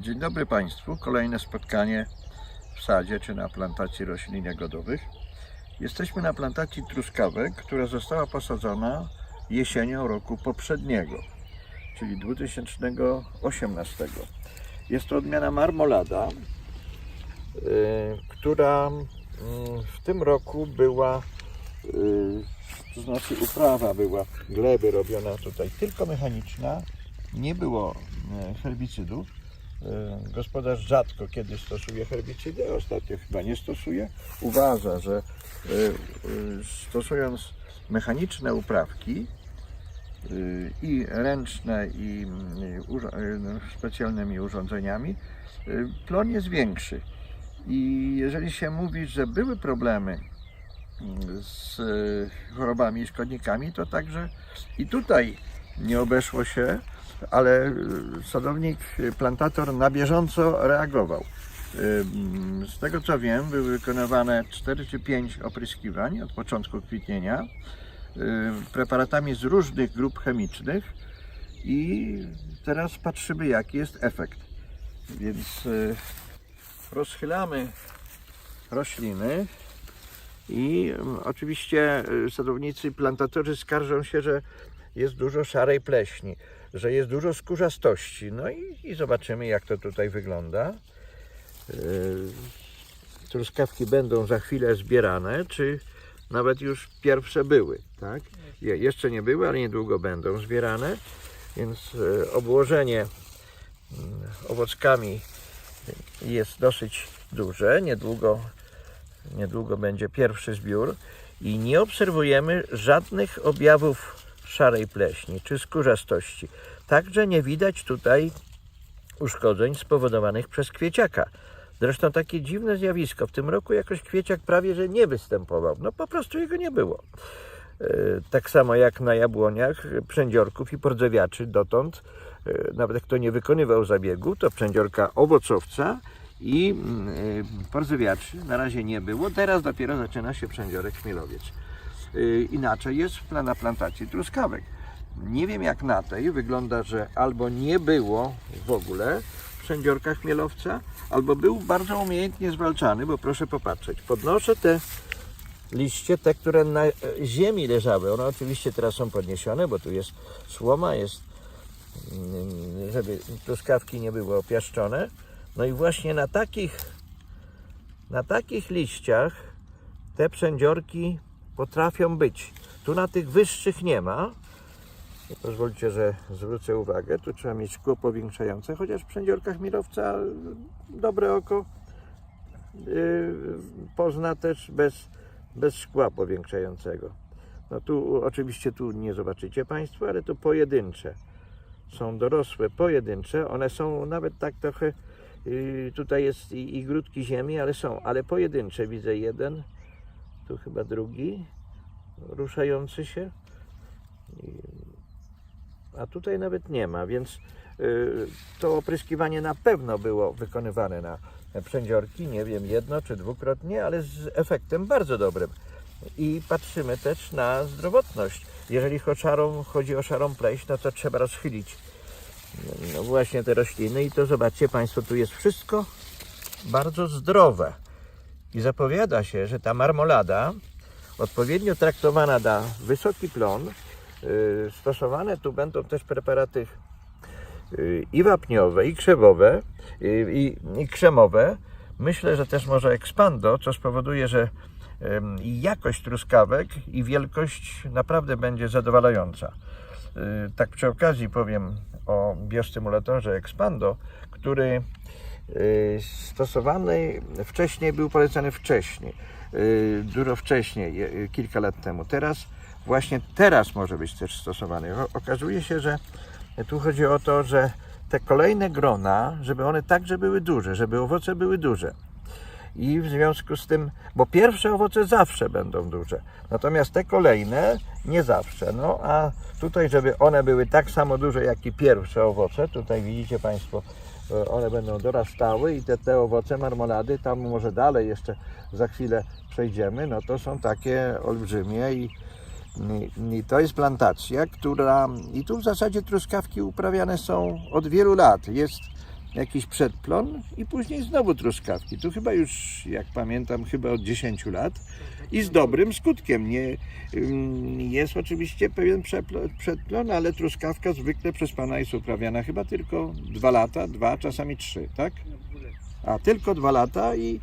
Dzień dobry Państwu. Kolejne spotkanie w sadzie czy na plantacji roślin jagodowych. Jesteśmy na plantacji truskawek, która została posadzona jesienią roku poprzedniego, czyli 2018. Jest to odmiana marmolada, y, która mm, w tym roku była, y, to znaczy uprawa była gleby robiona tutaj tylko mechaniczna, nie było e, herbicydów. E, Gospodarz rzadko kiedy stosuje herbicydy, ostatnio chyba nie stosuje. Uważa, że e, e, stosując mechaniczne uprawki i ręczne i no, specjalnymi urządzeniami, plon jest większy. I jeżeli się mówi, że były problemy z chorobami i szkodnikami, to także i tutaj nie obeszło się, ale y, sadownik, y, plantator na bieżąco reagował. Y, mm, Z tego co wiem, były wykonywane 4 czy 5 opryskiwań od początku kwitnienia preparatami z różnych grup chemicznych i teraz patrzymy jaki jest efekt. Więc rozchylamy rośliny i mm, oczywiście sadownicy, plantatorzy skarżą się, że jest dużo szarej pleśni, że jest dużo skórzastości. No i, i zobaczymy, jak to tutaj wygląda. Yy, Truskawki będą za chwilę zbierane, czy nawet już pierwsze były, tak? Je, jeszcze nie były, ale niedługo będą zbierane, więc yy, obłożenie yy, owockami jest dosyć duże. Niedługo, niedługo będzie pierwszy zbiór i nie obserwujemy żadnych objawów szarej pleśni czy skórzastości. Także nie widać tutaj uszkodzeń spowodowanych przez kwieciaka. Zresztą takie dziwne zjawisko. W tym roku jakoś kwieciak prawie że nie występował. No po prostu jego nie było. E, Tak samo jak na jabłoniach przędziorków i pordzewiaczy dotąd, e, nawet kto nie wykonywał zabiegu, to przędziorka owocowca i mm, e, pordzewiaczy na razie nie było. Teraz dopiero zaczyna się przędziorek chmielowiec. Y, Inaczej jest w na plantacji truskawek. Nie wiem jak na tej, wygląda, że albo nie było w ogóle przędziorka chmielowca, albo był bardzo umiejętnie zwalczany, bo proszę popatrzeć, podnoszę te liście, te, które na e, ziemi leżały, one oczywiście teraz są podniesione, bo tu jest słoma, jest, mm, żeby truskawki nie były opiaszczone. No i właśnie na takich, na takich liściach te przędziorki potrafią być. Tu na tych wyższych nie ma. Pozwólcie, że zwrócę uwagę. Tu trzeba mieć szkło powiększające, chociaż w przędziorkach mirowca dobre oko yy, pozna też bez, bez szkła powiększającego. No tu oczywiście tu nie zobaczycie Państwo, ale to pojedyncze. Są dorosłe, pojedyncze. One są nawet tak trochę, yy, tutaj jest i, i grudki ziemi, ale są, ale pojedyncze. Widzę jeden, tu chyba drugi ruszający się. A tutaj nawet nie ma, więc y, to opryskiwanie na pewno było wykonywane na przędziorki, nie wiem, jedno czy dwukrotnie, ale z efektem bardzo dobrym. I patrzymy też na zdrowotność. Jeżeli chodzi o szarą pleśń, no to trzeba rozchylić no właśnie te rośliny i to zobaczcie Państwo, tu jest wszystko bardzo zdrowe. I zapowiada się, że ta marmolada, odpowiednio traktowana da wysoki plon, yy, stosowane tu będą też preparaty yy, i wapniowe, i krzewowe, yy, i, i krzemowe. Myślę, że też może ekspando, co spowoduje, że i jakość truskawek i wielkość naprawdę będzie zadowalająca. Tak przy okazji powiem o biostymulatorze Expando, który stosowany wcześniej, był polecany wcześniej, yy, dużo wcześniej, je- kilka lat temu. Teraz, właśnie teraz może być też stosowany. Okazuje się, że tu chodzi o to, że te kolejne grona, żeby one także były duże, żeby owoce były duże. I w związku z tym, bo pierwsze owoce zawsze będą duże, natomiast te kolejne nie zawsze. No a tutaj, żeby one były tak samo duże jak i pierwsze owoce, tutaj widzicie Państwo, one będą dorastały i te, te owoce marmolady, tam może dalej jeszcze za chwilę przejdziemy, no to są takie olbrzymie i, i, i to jest plantacja, która i tu w zasadzie truskawki uprawiane są od wielu lat. Jest jakiś przedplon i później znowu truskawki. Tu chyba już, jak pamiętam, chyba od 10 lat i z dobrym skutkiem. Nie, ym, jest oczywiście pewien przedplon, ale truskawka zwykle przez Pana jest uprawiana chyba tylko dwa lata, dwa, czasami trzy, tak? A tylko dwa lata i,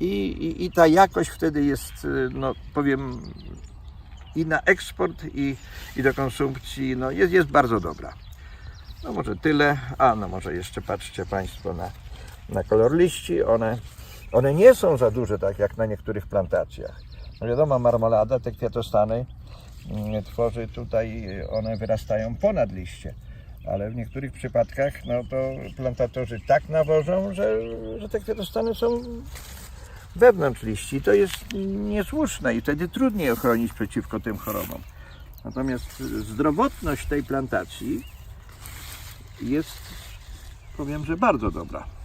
i, i, i ta jakość wtedy jest, y, no powiem, i na eksport, i, i do konsumpcji, no jest, jest bardzo dobra. No może tyle, a no może jeszcze patrzcie Państwo na, na kolor liści, one, one nie są za duże, tak jak na niektórych plantacjach. No wiadomo, marmolada, te kwiatostany mm, tworzy tutaj, one wyrastają ponad liście. Ale w niektórych przypadkach, no to plantatorzy tak nawożą, że, że te kwiatostany są wewnątrz liści. To jest niesłuszne i wtedy trudniej ochronić przeciwko tym chorobom. Natomiast zdrowotność tej plantacji jest, powiem, że bardzo dobra.